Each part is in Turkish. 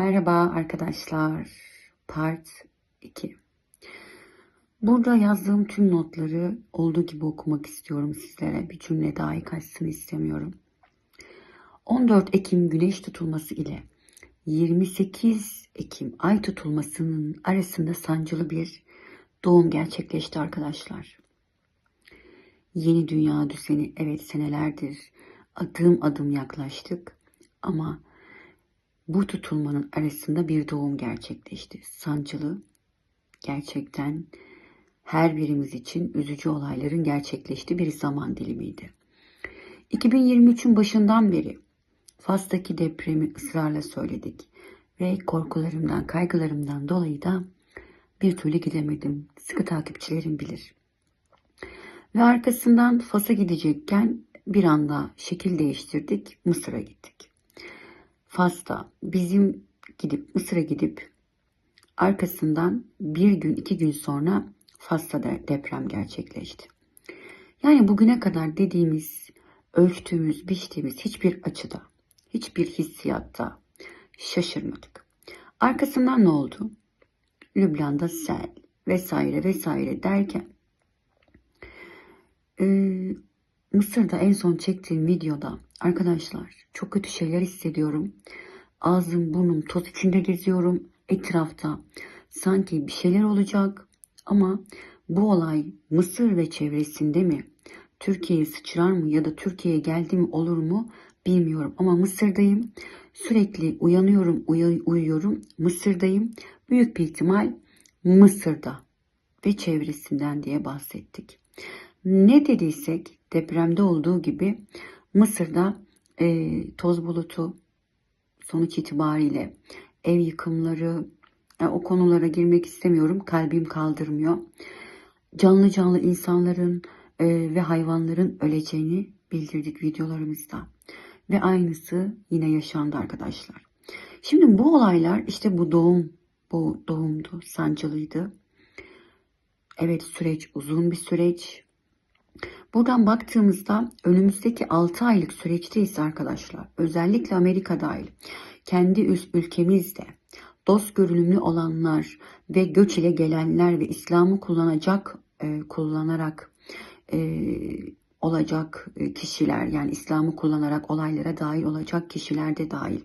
arkadaşlar. Part 2. Burada yazdığım tüm notları olduğu gibi okumak istiyorum sizlere. Bir cümle dahi kaçsın istemiyorum. 14 Ekim güneş tutulması ile 28 Ekim ay tutulmasının arasında sancılı bir doğum gerçekleşti arkadaşlar. Yeni dünya düzeni evet senelerdir adım adım yaklaştık ama bu tutulmanın arasında bir doğum gerçekleşti. Sancılı gerçekten her birimiz için üzücü olayların gerçekleştiği bir zaman dilimiydi. 2023'ün başından beri Fas'taki depremi ısrarla söyledik ve korkularımdan, kaygılarımdan dolayı da bir türlü gidemedim. Sıkı takipçilerim bilir. Ve arkasından Fas'a gidecekken bir anda şekil değiştirdik, Mısır'a gittik. Fas'ta bizim gidip Mısır'a gidip arkasından bir gün iki gün sonra Fas'ta deprem gerçekleşti. Yani bugüne kadar dediğimiz, ölçtüğümüz, biçtiğimiz hiçbir açıda, hiçbir hissiyatta şaşırmadık. Arkasından ne oldu? Lübnan'da sel vesaire vesaire derken Mısır'da en son çektiğim videoda arkadaşlar çok kötü şeyler hissediyorum. Ağzım burnum toz içinde geziyorum. Etrafta sanki bir şeyler olacak ama bu olay Mısır ve çevresinde mi? Türkiye'ye sıçrar mı ya da Türkiye'ye geldi mi olur mu bilmiyorum ama Mısır'dayım. Sürekli uyanıyorum, uy- uyuyorum. Mısır'dayım. Büyük bir ihtimal Mısır'da ve çevresinden diye bahsettik. Ne dediysek depremde olduğu gibi Mısır'da e, toz bulutu sonuç itibariyle ev yıkımları e, o konulara girmek istemiyorum. Kalbim kaldırmıyor. Canlı canlı insanların e, ve hayvanların öleceğini bildirdik videolarımızda. Ve aynısı yine yaşandı arkadaşlar. Şimdi bu olaylar işte bu doğum, bu doğumdu, sancılıydı. Evet süreç uzun bir süreç. Buradan baktığımızda önümüzdeki 6 aylık süreçte ise arkadaşlar özellikle Amerika dahil kendi ülkemizde dost görünümlü olanlar ve göç ile gelenler ve İslam'ı kullanacak e, kullanarak e, olacak e, kişiler yani İslam'ı kullanarak olaylara dahil olacak kişiler de dahil.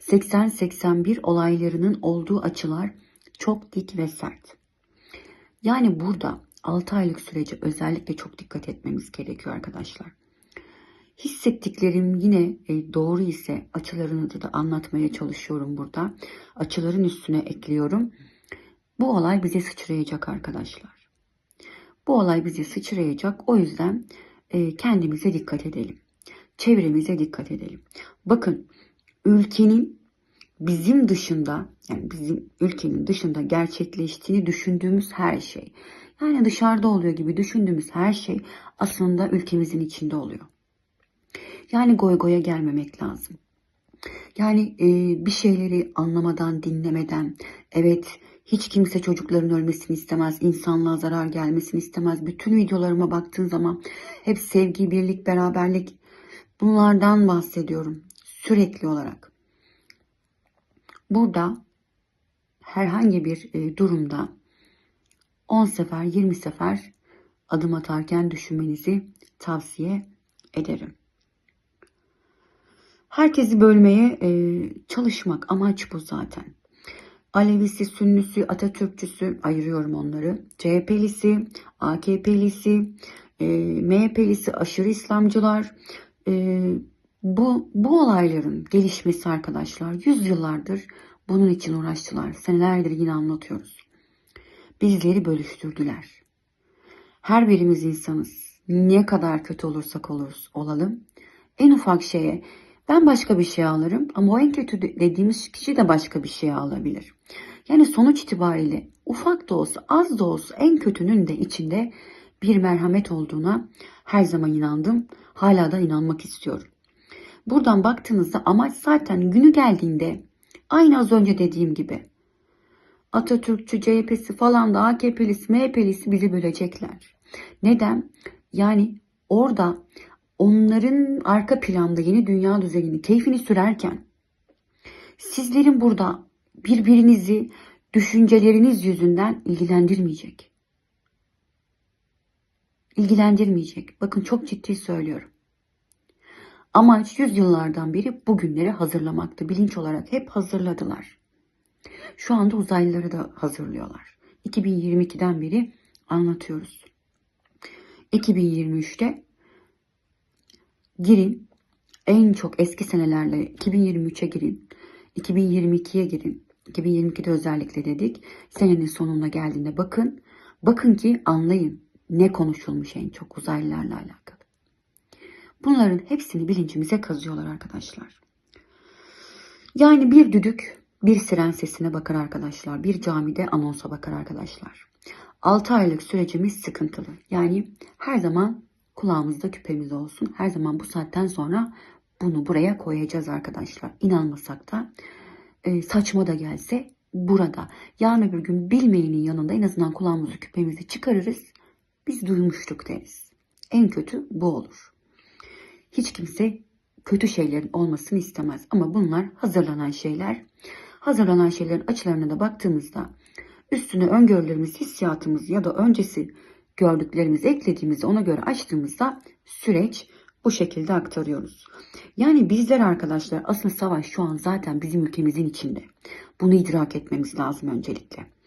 80-81 olaylarının olduğu açılar çok dik ve sert. Yani burada 6 aylık sürece özellikle çok dikkat etmemiz gerekiyor arkadaşlar. Hissettiklerim yine e, doğru ise açılarını da anlatmaya çalışıyorum burada. Açıların üstüne ekliyorum. Bu olay bize sıçrayacak arkadaşlar. Bu olay bize sıçrayacak. O yüzden e, kendimize dikkat edelim. Çevremize dikkat edelim. Bakın ülkenin bizim dışında yani bizim ülkenin dışında gerçekleştiğini düşündüğümüz her şey yani dışarıda oluyor gibi düşündüğümüz her şey aslında ülkemizin içinde oluyor. Yani goy goya gelmemek lazım. Yani e, bir şeyleri anlamadan, dinlemeden, evet hiç kimse çocukların ölmesini istemez, insanlığa zarar gelmesini istemez. Bütün videolarıma baktığın zaman hep sevgi, birlik, beraberlik bunlardan bahsediyorum sürekli olarak. Burada herhangi bir e, durumda 10 sefer 20 sefer adım atarken düşünmenizi tavsiye ederim. Herkesi bölmeye e, çalışmak amaç bu zaten. Alevisi, Sünnüsü, Atatürkçüsü ayırıyorum onları. CHP'lisi, AKP'lisi, e, MHP'lisi, aşırı İslamcılar. E, bu, bu olayların gelişmesi arkadaşlar yüzyıllardır bunun için uğraştılar. Senelerdir yine anlatıyoruz bizleri bölüştürdüler. Her birimiz insanız. Ne kadar kötü olursak oluruz, olalım. En ufak şeye ben başka bir şey alırım ama o en kötü dediğimiz kişi de başka bir şey alabilir. Yani sonuç itibariyle ufak da olsa az da olsa en kötünün de içinde bir merhamet olduğuna her zaman inandım. Hala da inanmak istiyorum. Buradan baktığınızda amaç zaten günü geldiğinde aynı az önce dediğim gibi Atatürkçü, CHP'si falan da AKP'lisi, MHP'lisi bizi bölecekler. Neden? Yani orada onların arka planda yeni dünya düzenini, keyfini sürerken sizlerin burada birbirinizi düşünceleriniz yüzünden ilgilendirmeyecek. İlgilendirmeyecek. Bakın çok ciddi söylüyorum. Amaç yüzyıllardan beri bugünleri hazırlamaktı. Bilinç olarak hep hazırladılar. Şu anda uzaylıları da hazırlıyorlar. 2022'den beri anlatıyoruz. 2023'te girin. En çok eski senelerle 2023'e girin. 2022'ye girin. 2022'de özellikle dedik. Senenin sonuna geldiğinde bakın. Bakın ki anlayın ne konuşulmuş en çok uzaylılarla alakalı. Bunların hepsini bilincimize kazıyorlar arkadaşlar. Yani bir düdük bir siren sesine bakar arkadaşlar. Bir camide anonsa bakar arkadaşlar. 6 aylık sürecimiz sıkıntılı. Yani her zaman kulağımızda küpemiz olsun. Her zaman bu saatten sonra bunu buraya koyacağız arkadaşlar. İnanmasak da e, saçma da gelse burada. Yarın öbür gün bilmeyenin yanında en azından kulağımızı küpemizi çıkarırız. Biz duymuştuk deriz. En kötü bu olur. Hiç kimse kötü şeylerin olmasını istemez. Ama bunlar hazırlanan şeyler. Hazırlanan şeylerin açılarına da baktığımızda üstüne öngörülerimiz, hissiyatımız ya da öncesi gördüklerimizi eklediğimizde ona göre açtığımızda süreç bu şekilde aktarıyoruz. Yani bizler arkadaşlar aslında savaş şu an zaten bizim ülkemizin içinde. Bunu idrak etmemiz lazım öncelikle.